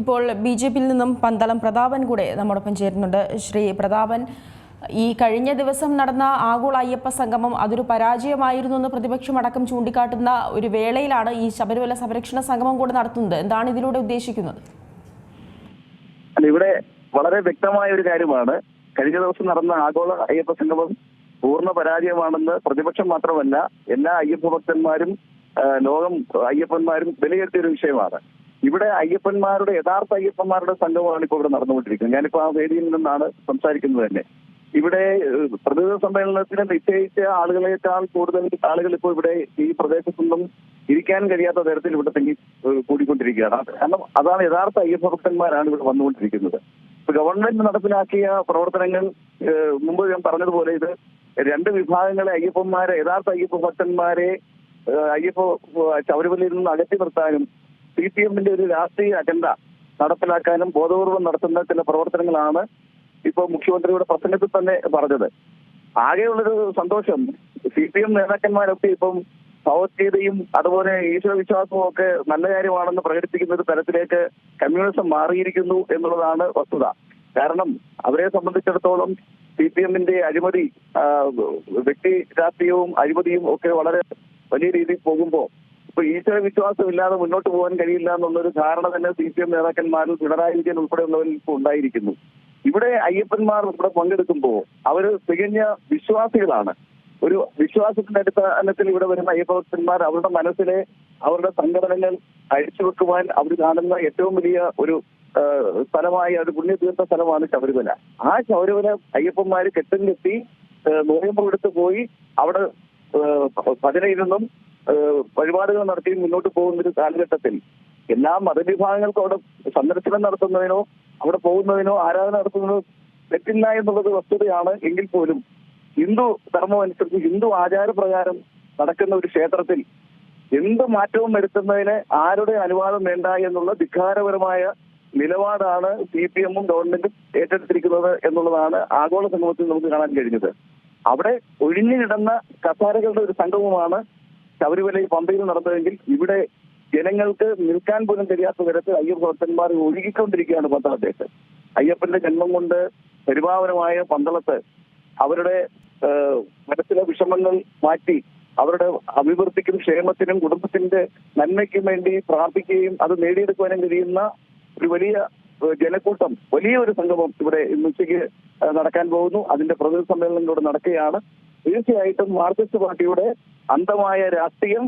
ഇപ്പോൾ B J പിയിൽ നിന്നും പന്തളം പ്രതാപൻ കൂടെ നമ്മോടൊപ്പം ചേരുന്നുണ്ട്. ശ്രീ പ്രതാപൻ ഈ കഴിഞ്ഞ ദിവസം നടന്ന ആഗോള അയ്യപ്പ സംഗമം അതൊരു പരാജയമായിരുന്നു എന്ന് പ്രതിപക്ഷം അടക്കം ചൂണ്ടിക്കാട്ടുന്ന ഒരു വേളയിലാണ് ഈ ശബരിമല സംരക്ഷണ സംഗമം കൂടെ നടത്തുന്നത്. എന്താണ് ഇതിലൂടെ ഉദ്ദേശിക്കുന്നത്? അല്ല ഇവിടെ വളരെ വ്യക്തമായ ഒരു കാര്യമാണ്. കഴിഞ്ഞ ദിവസം നടന്ന ആഗോള അയ്യപ്പ സംഗമം പൂർണ പരാജയമാണെന്ന് പ്രതിപക്ഷം മാത്രമല്ല എല്ലാ അയ്യപ്പ ഭക്തന്മാരും ലോകം അയ്യപ്പന്മാരും വിലയിരുത്തിയ ഒരു വിഷയമാണ്. ഇവിടെ അയ്യപ്പന്മാരുടെ യഥാർത്ഥ അയ്യപ്പന്മാരുടെ സംഘമാണ് ഇപ്പോൾ ഇവിടെ നടന്നുകൊണ്ടിരിക്കുന്നത്. ഞാനിപ്പോ ആ വേദിയിൽ നിന്നാണ് സംസാരിക്കുന്നത് തന്നെ. ഇവിടെ പ്രതിനിധി സമ്മേളനത്തിന് നിശ്ചയിച്ച ആളുകളെക്കാൾ കൂടുതൽ ആളുകൾ ഇപ്പോൾ ഇവിടെ ഈ പ്രദേശത്തൊന്നും ഇരിക്കാൻ കഴിയാത്ത തരത്തിൽ ഇവിടെ തങ്ങി കൂടിക്കൊണ്ടിരിക്കുകയാണ്. കാരണം അതാണ് യഥാർത്ഥ അയ്യപ്പ ഭക്തന്മാരാണ് ഇവിടെ വന്നുകൊണ്ടിരിക്കുന്നത്. ഗവൺമെന്റ് നടപ്പിലാക്കിയ പ്രവർത്തനങ്ങൾ മുമ്പ് ഞാൻ പറഞ്ഞതുപോലെ ഇത് രണ്ട് വിഭാഗങ്ങളെ അയ്യപ്പന്മാരെ യഥാർത്ഥ അയ്യപ്പ ഭക്തന്മാരെ അയ്യപ്പ ശബരിമലയിൽ നിന്ന് അകറ്റി നിർത്താനും സി പി എമ്മിന്റെ ഒരു രാഷ്ട്രീയ അജണ്ട നടപ്പിലാക്കാനും ബോധപൂർവം നടത്തുന്ന ചില പ്രവർത്തനങ്ങളാണ് ഇപ്പൊ മുഖ്യമന്ത്രിയുടെ പ്രസംഗത്തിൽ തന്നെ പറഞ്ഞത്. ആകെയുള്ളൊരു സന്തോഷം സി പി എം നേതാക്കന്മാരൊക്കെ ഇപ്പം ഭഗവത്ഗീതയും അതുപോലെ ഈശ്വരവിശ്വാസവും ഒക്കെ നല്ല കാര്യമാണെന്ന് പ്രകടിപ്പിക്കുന്ന ഒരു തരത്തിലേക്ക് കമ്മ്യൂണിസം മാറിയിരിക്കുന്നു എന്നുള്ളതാണ് വസ്തുത. കാരണം അവരെ സംബന്ധിച്ചിടത്തോളം സി പി എമ്മിന്റെ അഴിമതി വ്യക്തി രാഷ്ട്രീയവും അഴിമതിയും ഒക്കെ വളരെ വലിയ രീതിയിൽ പോകുമ്പോൾ ഇപ്പൊ ഈശ്വര വിശ്വാസം ഇല്ലാതെ മുന്നോട്ട് പോകാൻ കഴിയില്ല എന്നുള്ളൊരു ധാരണ തന്നെ സി പി എം നേതാക്കന്മാരിൽ പിണറായി വിജയൻ ഉൾപ്പെടെയുള്ളവരിൽ ഇപ്പോൾ ഉണ്ടായിരിക്കുന്നു. ഇവിടെ അയ്യപ്പന്മാർ ഇവിടെ പങ്കെടുക്കുമ്പോൾ അവർ തികഞ്ഞ വിശ്വാസികളാണ്. ഒരു വിശ്വാസത്തിന്റെ അടിസ്ഥാനത്തിൽ ഇവിടെ വരുന്ന അയ്യപ്പഭക്തന്മാർ അവരുടെ മനസ്സിലെ അവരുടെ സംഘടനകൾ അഴിച്ചുവെക്കുവാൻ അവർ കാണുന്ന ഏറ്റവും വലിയ ഒരു സ്ഥലമായ ഒരു പുണ്യതീർത്ഥ സ്ഥലമാണ് ശബരിമല. ആ ശബരിമല അയ്യപ്പന്മാര് കെട്ടിലെത്തി നോയമ്പെടുത്ത് പോയി അവിടെ ഭജനയിരുന്നും വഴിപാടുകൾ നടത്തി മുന്നോട്ട് പോകുന്ന ഒരു കാലഘട്ടത്തിൽ എല്ലാ മതവിഭാഗങ്ങൾക്കും അവിടെ സന്ദർശനം നടത്തുന്നതിനോ അവിടെ പോകുന്നതിനോ ആരാധന നടത്തുന്നതിനോ തെറ്റില്ല എന്നുള്ളത് വസ്തുതയാണ് എങ്കിൽ പോലും ഹിന്ദു ധർമ്മം അനുസരിച്ച് ഹിന്ദു ആചാരപ്രകാരം നടക്കുന്ന ഒരു ക്ഷേത്രത്തിൽ എന്ത് മാറ്റവും വരുത്തുന്നതിന് ആരുടെ അനുവാദം വേണ്ട എന്നുള്ള ധിക്കാരപരമായ നിലപാടാണ് സി പി എമ്മും ഗവൺമെന്റും ഏറ്റെടുത്തിരിക്കുന്നത് എന്നുള്ളതാണ് ആഗോള സമൂഹത്തിൽ നമുക്ക് കാണാൻ കഴിഞ്ഞത്. അവിടെ ഒഴിഞ്ഞു കിടന്ന കസാരകളുടെ ഒരു സംഘവുമാണ് ശബരിമലയിൽ പമ്പയിൽ നടന്നതെങ്കിൽ ഇവിടെ ജനങ്ങൾക്ക് നിൽക്കാൻ പോലും കഴിയാത്ത തരത്തിൽ അയ്യപ്പ ഭക്തന്മാർ ഒഴുകിക്കൊണ്ടിരിക്കുകയാണ് പന്തളത്തേക്ക്. അയ്യപ്പന്റെ ജന്മം കൊണ്ട് പരിപാവനമായ പന്തളത്ത് അവരുടെ മനസ്സിലെ വിഷമങ്ങൾ മാറ്റി അവരുടെ അഭിവൃദ്ധിക്കും ക്ഷേമത്തിനും കുടുംബത്തിന്റെ നന്മയ്ക്കും വേണ്ടി പ്രാർത്ഥിക്കുകയും അത് നേടിയെടുക്കുവാനും കഴിയുന്ന ഒരു വലിയ ജനക്കൂട്ടം വലിയൊരു സംഗമം ഇവിടെ ഉച്ചയ്ക്ക് നടക്കാൻ പോകുന്നു. അതിന്റെ പ്രതിനിധി സമ്മേളനം ഇവിടെ നടക്കുകയാണ്. തീർച്ചയായിട്ടും മാർക്സിസ്റ്റ് പാർട്ടിയുടെ അന്തമായ രാഷ്ട്രീയം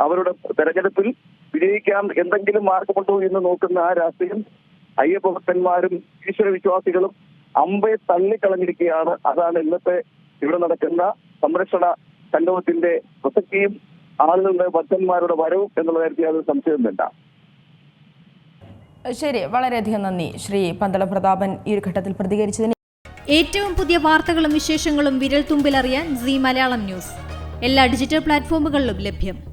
അവരുടെ തെരഞ്ഞെടുപ്പിൽ വിജയിക്കാൻ എന്തെങ്കിലും മാർഗമുണ്ടോ എന്ന് നോക്കുന്ന ആ രാഷ്ട്രീയം അയ്യപ്പഭക്തന്മാരും ഈശ്വര വിശ്വാസികളും അമ്പെ തള്ളിക്കളഞ്ഞിരിക്കുകയാണ്. അതാണ് ഇന്നത്തെ ഇവിടെ നടക്കുന്ന സംരക്ഷണ സംഗമത്തിന്റെ പ്രസക്തിയും ആളുകളുടെ ഭക്തന്മാരുടെ വരവും എന്നുള്ള കാര്യത്തിൽ അത് സംശയം വേണ്ട. ശരി വളരെയധികം നന്ദി. ശ്രീ പന്തളം പ്രതാപൻ ഈ ഒരു ഘട്ടത്തിൽ പ്രതികരിച്ചതിന് ഏറ്റവും പുതിയ വാർത്തകളും വിശേഷങ്ങളും വിരൽ തുമ്പിലറിയാൻ സി മലയാളം ന്യൂസ്. എല്ലാ ഡിജിറ്റൽ പ്ലാറ്റ്ഫോമുകളിലും ലഭ്യം.